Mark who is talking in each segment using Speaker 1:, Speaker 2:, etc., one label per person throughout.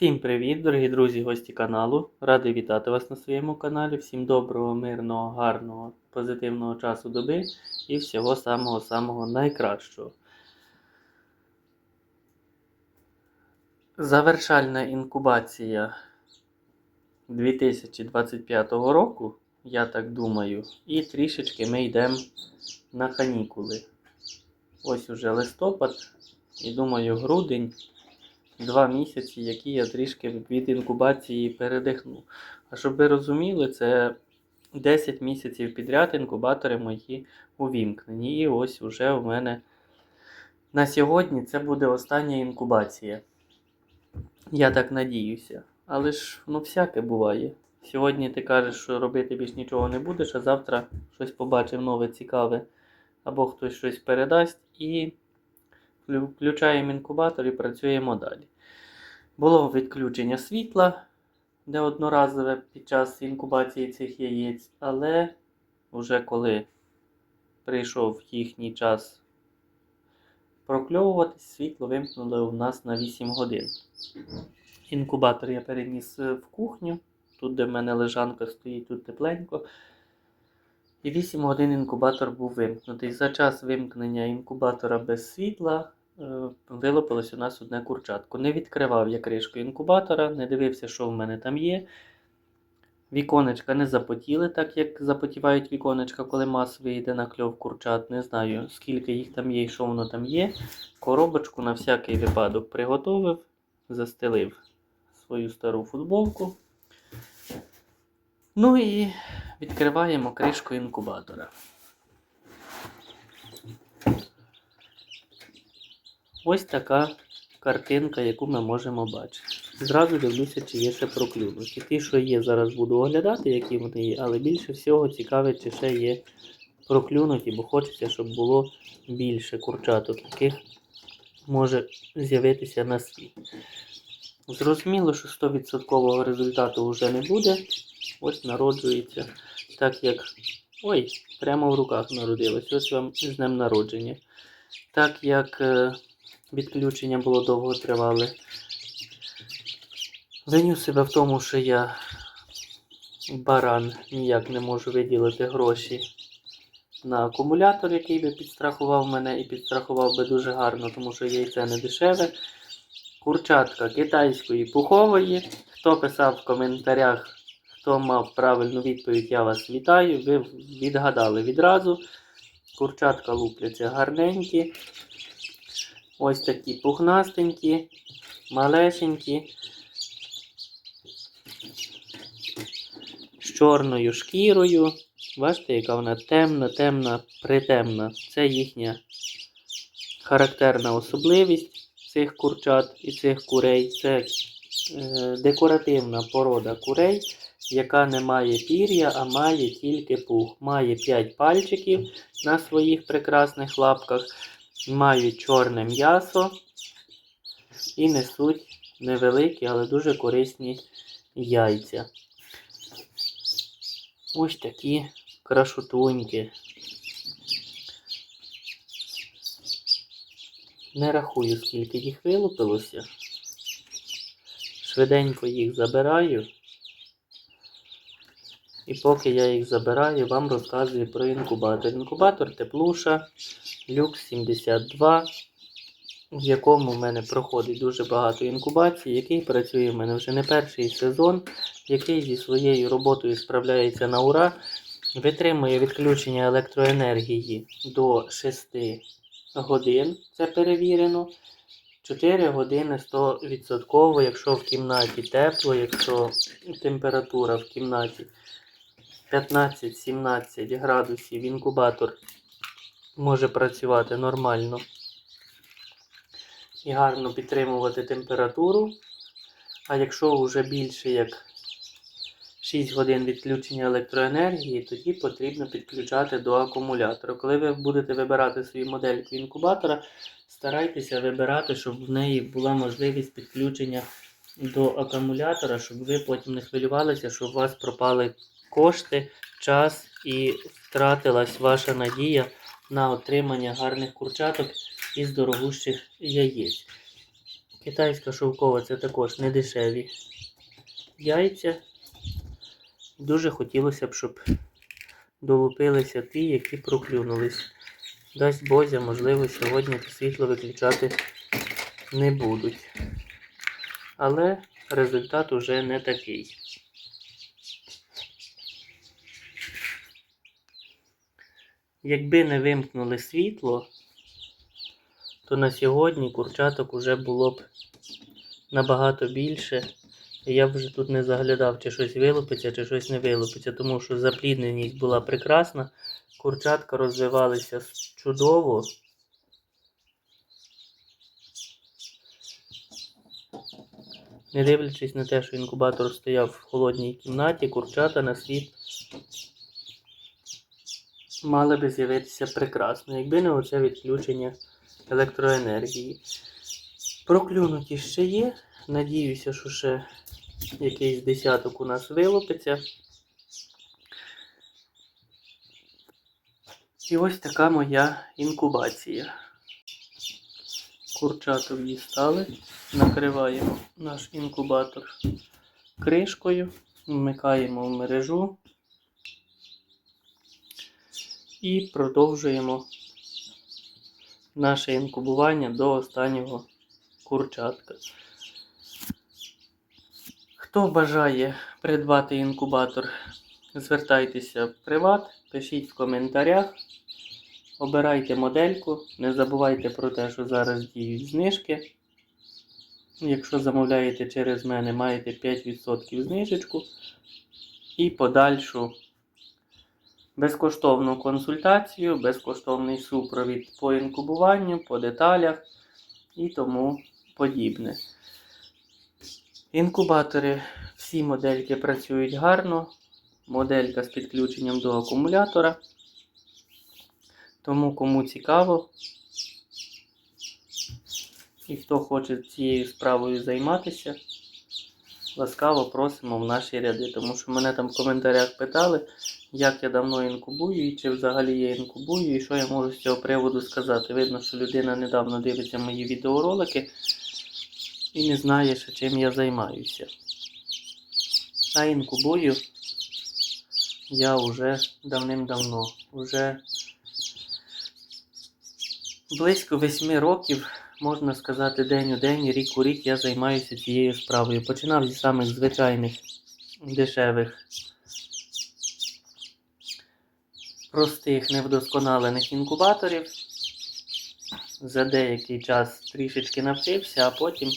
Speaker 1: Всім привіт, дорогі друзі, гості каналу. Радий вітати вас на своєму каналі. Всім доброго, мирного, гарного, позитивного часу доби і всього самого-самого найкращого. Завершальна інкубація 2025 року, я так думаю, і трішечки ми йдемо на канікули. Ось уже листопад, і думаю, грудень два місяці, які я трішки від інкубації передихну. А щоб ви розуміли, це 10 місяців підряд інкубатори мої увімкнені. І ось уже у мене на сьогодні це буде остання інкубація. Я так надіюся. Але ж ну всяке буває. Сьогодні ти кажеш, що робити більш нічого не будеш, а завтра щось побачив нове цікаве, або хтось щось передасть і Включаємо інкубатор і працюємо далі. Було відключення світла, де одноразове під час інкубації цих яєць, але вже коли прийшов їхній час прокльовуватись, світло вимкнули у нас на 8 годин. Інкубатор я переніс е, в кухню, тут, де в мене лежанка стоїть, тут тепленько. І 8 годин інкубатор був вимкнутий. За час вимкнення інкубатора без світла е, вилупилось у нас одне курчатко. Не відкривав я кришку інкубатора, не дивився, що в мене там є. Віконечка не запотіли, так як запотівають віконечка, коли масовий йде на кльов курчат. Не знаю, скільки їх там є і що воно там є. Коробочку на всякий випадок приготовив, застелив свою стару футболку. Ну і відкриваємо кришку інкубатора. Ось така картинка, яку ми можемо бачити. Зразу дивлюся, чи є ще проклюнуті. Ті, що є, зараз буду оглядати, які вони є, але більше всього цікавить, чи ще є проклюнуті, бо хочеться, щоб було більше курчаток, яких може з'явитися на світ. Зрозуміло, що 100% результату вже не буде. Ось народжується, так як. Ой, прямо в руках народилось. Ось вам з днем народження. Так як е, відключення було довго тривале. Виню себе в тому, що я баран ніяк не можу виділити гроші на акумулятор, який би підстрахував мене і підстрахував би дуже гарно, тому що яйце не дешеве. Курчатка китайської пухової. Хто писав в коментарях, хто мав правильну відповідь, я вас вітаю. Ви відгадали відразу. Курчатка лупляться гарненькі. Ось такі пухнастенькі, малесенькі. З чорною шкірою. Бачите, яка вона темна, темна, притемна. Це їхня характерна особливість цих курчат і цих курей. Це е, декоративна порода курей, яка не має пір'я, а має тільки пух. Має 5 пальчиків на своїх прекрасних лапках, мають чорне м'ясо і несуть невеликі, але дуже корисні яйця. Ось такі красотуньки. Не рахую, скільки їх вилупилося. Швиденько їх забираю. І поки я їх забираю, вам розказую про інкубатор. Інкубатор Теплуша Люкс 72, в якому в мене проходить дуже багато інкубацій, який працює в мене вже не перший сезон, який зі своєю роботою справляється на ура, витримує відключення електроенергії до 6 годин, це перевірено. 4 години 100%, якщо в кімнаті тепло, якщо температура в кімнаті 15-17 градусів, інкубатор може працювати нормально і гарно підтримувати температуру. А якщо вже більше як 6 годин відключення електроенергії, тоді потрібно підключати до акумулятора. Коли ви будете вибирати свою модельку інкубатора, старайтеся вибирати, щоб в неї була можливість підключення до акумулятора, щоб ви потім не хвилювалися, що у вас пропали кошти, час і втратилась ваша надія на отримання гарних курчаток із дорогущих яєць. Китайська шовкова це також не дешеві яйця. Дуже хотілося б, щоб долупилися ті, які проклюнулись. Дасть Бозя, можливо, сьогодні світло виключати не будуть. Але результат уже не такий. Якби не вимкнули світло, то на сьогодні курчаток уже було б набагато більше. Я б вже тут не заглядав, чи щось вилупиться, чи щось не вилупиться, тому що заплідненість була прекрасна, курчатка розвивалися чудово. Не дивлячись на те, що інкубатор стояв в холодній кімнаті, курчата на світ мали би з'явитися прекрасно, якби не оце відключення електроенергії. Проклюнуті ще є. Надіюся, що ще якийсь десяток у нас вилупиться. І ось така моя інкубація. Курчаток дістали, накриваємо наш інкубатор кришкою, вмикаємо в мережу і продовжуємо наше інкубування до останнього курчатка. Хто бажає придбати інкубатор, звертайтеся в приват, пишіть в коментарях, обирайте модельку, не забувайте про те, що зараз діють знижки. Якщо замовляєте через мене, маєте 5% знижечку і подальшу безкоштовну консультацію, безкоштовний супровід по інкубуванню, по деталях і тому подібне. Інкубатори, всі модельки працюють гарно. Моделька з підключенням до акумулятора. Тому кому цікаво і хто хоче цією справою займатися, ласкаво просимо в наші ряди. Тому що мене там в коментарях питали, як я давно інкубую, і чи взагалі я інкубую, і що я можу з цього приводу сказати. Видно, що людина недавно дивиться мої відеоролики і не знає, ще чим я займаюся. А інкубую я вже давним-давно. Уже близько 8 років, можна сказати, день у день, рік у рік я займаюся цією справою. Починав зі самих звичайних дешевих, простих, невдосконалених інкубаторів. За деякий час трішечки навчився, а потім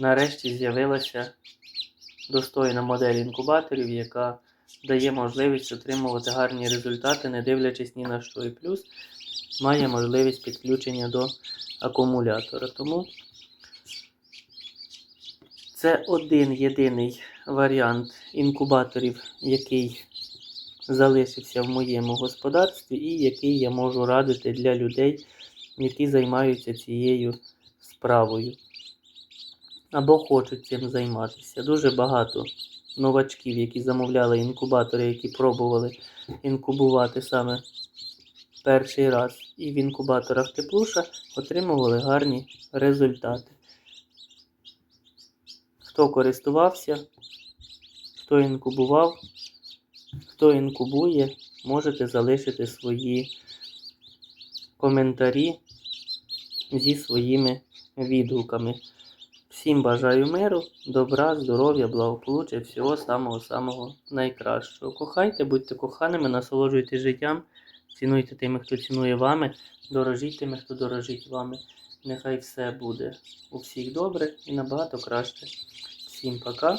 Speaker 1: нарешті з'явилася достойна модель інкубаторів, яка дає можливість отримувати гарні результати, не дивлячись ні на що. І плюс має можливість підключення до акумулятора. Тому це один єдиний варіант інкубаторів, який залишився в моєму господарстві, і який я можу радити для людей, які займаються цією справою або хочуть цим займатися. Дуже багато новачків, які замовляли інкубатори, які пробували інкубувати саме перший раз, і в інкубаторах теплуша отримували гарні результати. Хто користувався, хто інкубував, хто інкубує, можете залишити свої коментарі зі своїми відгуками. Всім бажаю миру, добра, здоров'я, благополуччя, всього самого-самого найкращого. Кохайте, будьте коханими, насолоджуйтесь життям, цінуйте тими, хто цінує вами, дорожіть тими, хто дорожить вами. Нехай все буде у всіх добре і набагато краще. Всім пока